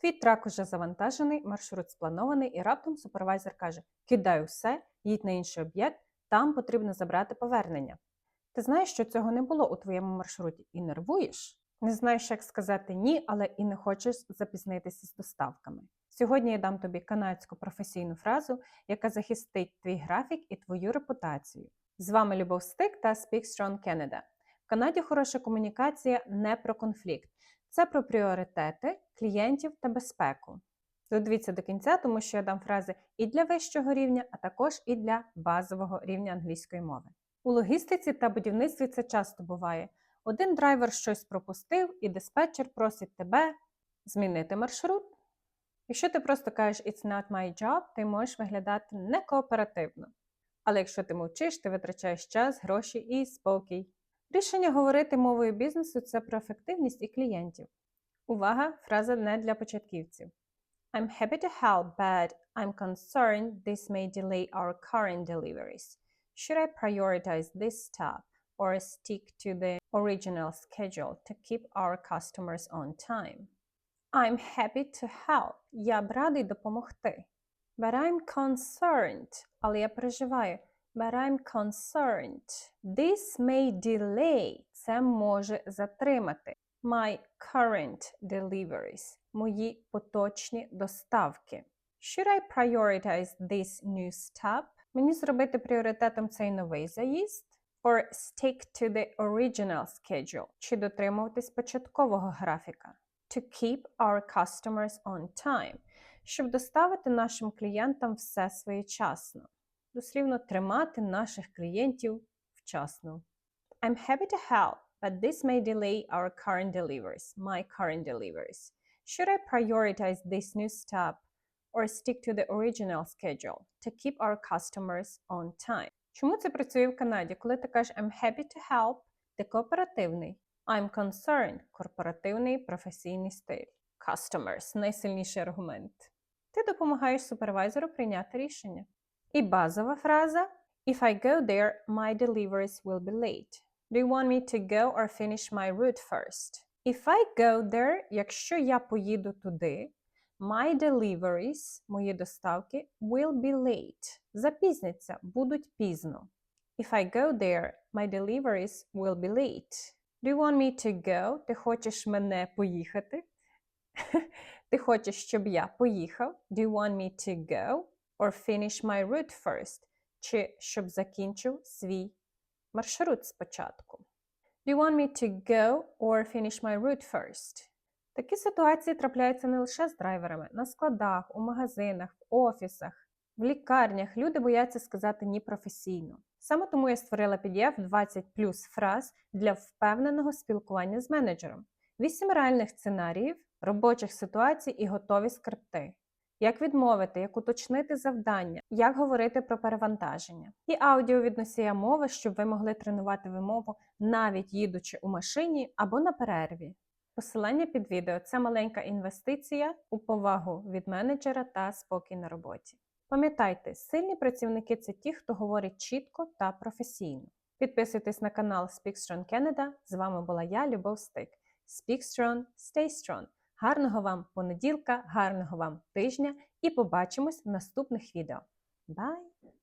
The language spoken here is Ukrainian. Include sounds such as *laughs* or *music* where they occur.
Твій трак уже завантажений, маршрут спланований, і раптом супервайзер каже: Кидай усе, їдь на інший об'єкт, там потрібно забрати повернення. Ти знаєш, що цього не було у твоєму маршруті, і нервуєш? Не знаєш, як сказати ні, але і не хочеш запізнитися з доставками. Сьогодні я дам тобі канадську професійну фразу, яка захистить твій графік і твою репутацію. З вами Любов Стик та Speak Strong Canada. В Канаді хороша комунікація не про конфлікт, це про пріоритети клієнтів та безпеку. Додивіться до кінця, тому що я дам фрази і для вищого рівня, а також і для базового рівня англійської мови. У логістиці та будівництві це часто буває. Один драйвер щось пропустив, і диспетчер просить тебе змінити маршрут. Якщо ти просто кажеш It's not my job, ти можеш виглядати некооперативно. Але якщо ти мовчиш, ти витрачаєш час, гроші і спокій. Рішення говорити мовою бізнесу це про ефективність і клієнтів. Увага! Фраза не для початківців. I'm happy to help, but I'm concerned this may delay our current deliveries. Should I prioritize this step or stick to the original schedule to keep our customers on time? I'm happy to help. Я б радий допомогти. But I'm concerned. Але я переживаю. But I'm concerned. This may delay. Це може затримати. My current deliveries. Мої поточні доставки. Should I prioritize this new step? Мені зробити пріоритетом цей новий заїзд? Or stick to the original schedule? Чи дотримуватись початкового графіка? To keep our customers on time. Щоб доставити нашим клієнтам все своєчасно. Дослівно тримати наших клієнтів вчасно. I'm happy to help, but this may delay our current deliveries, my current deliveries. Should I prioritize this new step or stick to the original schedule to keep our customers on time? Чому це працює в Канаді? Коли ти кажеш I'm happy to help, ти кооперативний. I'm concerned – корпоративний професійний стиль. Customers – найсильніший аргумент. Ти допомагаєш супервайзеру прийняти рішення. І базова фраза If I go there, my deliveries will be late. Do you want me to go or finish my route first? If I go there, якщо я поїду туди, my deliveries, мої доставки, will be late. Запізняться, будуть пізно. If I go there, my deliveries will be late. Do you want me to go? Ти хочеш мене поїхати? *laughs* Ти хочеш, щоб я поїхав? Do you want me to go? Or finish my route first? Чи щоб закінчив свій маршрут спочатку? Do you want me to go or finish my route first? Такі ситуації трапляються не лише з драйверами, на складах, у магазинах, в офісах, в лікарнях. Люди бояться сказати ні професійно. Саме тому я створила PDF 20 плюс фраз для впевненого спілкування з менеджером, 8 реальних сценаріїв, робочих ситуацій і готові скрипти. Як відмовити, як уточнити завдання, як говорити про перевантаження, і аудіо від носія мови, щоб ви могли тренувати вимову навіть їдучи у машині або на перерві. Посилання під відео це маленька інвестиція у повагу від менеджера та спокій на роботі. Пам'ятайте, сильні працівники це ті, хто говорить чітко та професійно. Підписуйтесь на канал Speak Strong Canada. З вами була я, Любов Стик. Speak Strong, Stay Strong. Гарного вам понеділка, гарного вам тижня і побачимось в наступних відео. Bye!